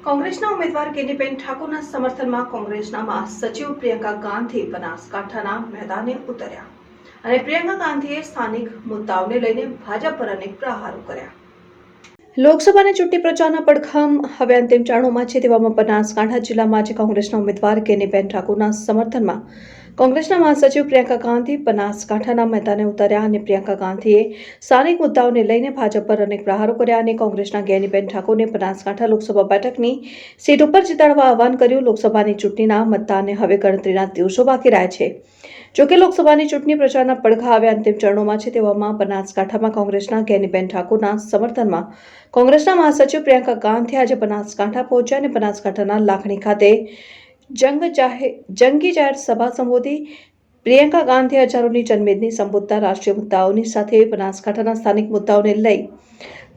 કોંગ્રેસના ઉમેદવાર કેનીબેન ઠાકોરના સમર્થનમાં કોંગ્રેસના મહાસચિવ પ્રિયંકા ગાંધી બનાસકાંઠાના મેદાને ઉતર્યા અને પ્રિયંકા ગાંધીએ સ્થાનિક મુદ્દાઓને લઈને ભાજપ પર અનેક પ્રહારો કર્યા. લોકસભાની ચૂંટણી પ્રચારના પડખમ હવે અંતિમ ચરણોમાં છે તેવામાં બનાસકાંઠા જિલ્લામાં આજે કોંગ્રેસના ઉમેદવાર કેનીબેન ઠાકોરના સમર્થનમાં કોંગ્રેસના મહાસચિવ પ્રિયંકા ગાંધી બનાસકાંઠાના મેદાને ઉતર્યા અને પ્રિયંકા ગાંધીએ સ્થાનિક મુદ્દાઓને લઈને ભાજપ પર અનેક પ્રહારો કર્યા અને કોંગ્રેસના ગેનીબેન ઠાકોરને બનાસકાંઠા લોકસભા બેઠકની સીટ ઉપર જીતાડવા આહવાન કર્યું. લોકસભાની ચૂંટણીના મતદાનને હવે ગણતરીના દિવસો બાકી રહ્યા છે. જોકે લોકસભાની ચૂંટણી પ્રચારના પડઘા હવે અંતિમ ચરણોમાં છે તેવામાં બનાસકાંઠામાં કોંગ્રેસના ગેનીબેન ઠાકોરના સમર્થનમાં કોંગ્રેસના મહાસચિવ પ્રિયંકા ગાંધી આજે બનાસકાંઠા પહોંચ્યા અને બનાસકાંઠાના લાખણી ખાતે જંગ જાહેર જંગી જાહેર સભા સંબોધી પ્રિયંકા ગાંધી હજારોની જનમેદની સંબોધતા રાષ્ટ્રીય મુદ્દાઓની સાથે બનાસકાંઠાના સ્થાનિક મુદ્દાઓને લઈ.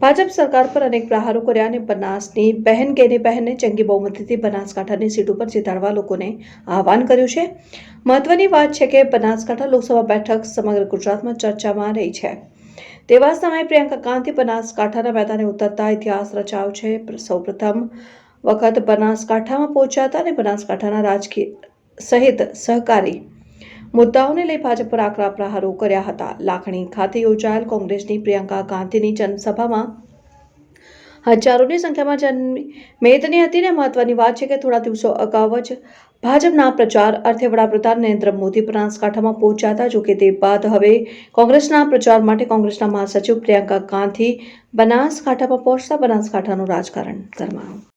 ભાજપ સરકાર પર અનેક પ્રહારો કર્યા અને બનાસની બહેન કેની બહેનને જંગી બહુમતીથી બનાસકાંઠાની સીટ ઉપર જીતાડવા લોકોને આહવાન કર્યું છે. મહત્વની વાત છે કે બનાસકાંઠા લોકસભા બેઠક સમગ્ર ગુજરાતમાં ચર્ચામાં રહી છે. તેવા સમયે પ્રિયંકા ગાંધી બનાસકાંઠાના મેદાને ઉતરતા ઇતિહાસ રચાયો છે. સૌપ્રથમ વખત બનાસકાંઠામાં પહોંચ્યા હતા અને બનાસકાંઠાના રાજકીય સહિત સહકારી મુદ્દાઓને લઈ ભાજપ પર આકરા પ્રહારો કર્યા હતા. લાખણી ખાતે યોજાયેલ કોંગ્રેસની પ્રિયંકા ગાંધીની જનસભામાં હજારોની સંખ્યામાં જનમેદની હતી ને મહત્વની વાત છે કે થોડા દિવસો અગાઉ જ ભાજપના પ્રચાર અર્થે વડાપ્રધાન નરેન્દ્ર મોદી બનાસકાંઠામાં પહોંચ્યા હતા. જોકે તે બાદ હવે કોંગ્રેસના પ્રચાર માટે કોંગ્રેસના મહાસચિવ પ્રિયંકા ગાંધી બનાસકાંઠામાં પહોંચતા બનાસકાંઠાનું રાજકારણ ગરમાયું.